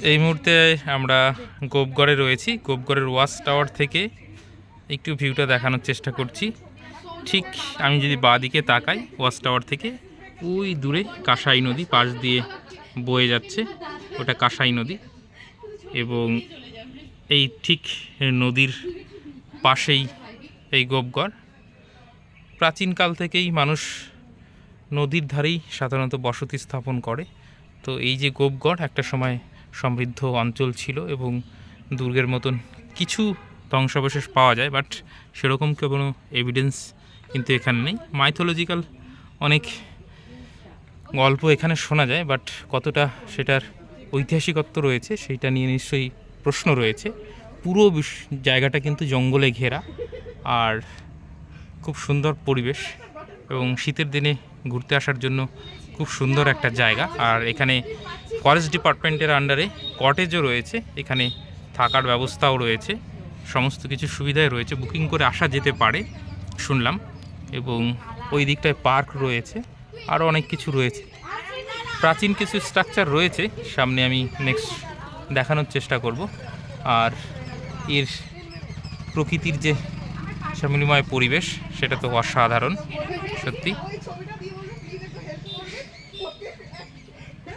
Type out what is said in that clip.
এই মুহূর্তে আমরা গোপগড়ে রয়েছি। গোপগড়ের ওয়াচ টাওয়ার থেকে একটু ভিউটা দেখানোর চেষ্টা করছি। ঠিক আমি যদি বাঁ দিকে তাকাই, ওয়াচ টাওয়ার থেকে ওই দূরে কাঁসাই নদী পাশ দিয়ে বয়ে যাচ্ছে। ওটা কাঁসাই নদী এবং এই ঠিক নদীর পাশেই এই গোপগড়। প্রাচীনকাল থেকেই মানুষ নদীর ধারেই সাধারণত বসতি স্থাপন করে। তো এই যে গোপগড়, একটা সময় সমৃদ্ধ অঞ্চল ছিল এবং দুর্গের মতন কিছু ধ্বংসাবশেষ পাওয়া যায় বাট সেরকম কোনো এভিডেন্স কিন্তু এখানে নেই। মাইথোলজিক্যাল অনেক গল্প এখানে শোনা যায় বাট কতটা সেটার ঐতিহাসিকত্ব রয়েছে সেইটা নিয়ে নিশ্চয়ই প্রশ্ন রয়েছে। পুরো জায়গাটা কিন্তু জঙ্গলে ঘেরা আর খুব সুন্দর পরিবেশ এবং শীতের দিনে ঘুরতে আসার জন্য খুব সুন্দর একটা জায়গা। আর এখানে ফরেস্ট ডিপার্টমেন্টের আন্ডারে কটেজও রয়েছে। এখানে থাকার ব্যবস্থাও রয়েছে। সমস্ত কিছু সুবিধাই রয়েছে। বুকিং করে আসা যেতে পারে, শুনলাম। এবং ওই দিকটায় পার্ক রয়েছে। আরও অনেক কিছু রয়েছে। প্রাচীন কিছু স্ট্রাকচার রয়েছে। সামনে আমি নেক্সট দেখানোর চেষ্টা করব। আর এর প্রকৃতির যে শ্যামলিময় পরিবেশ, সেটা তো অসাধারণ, সত্যি।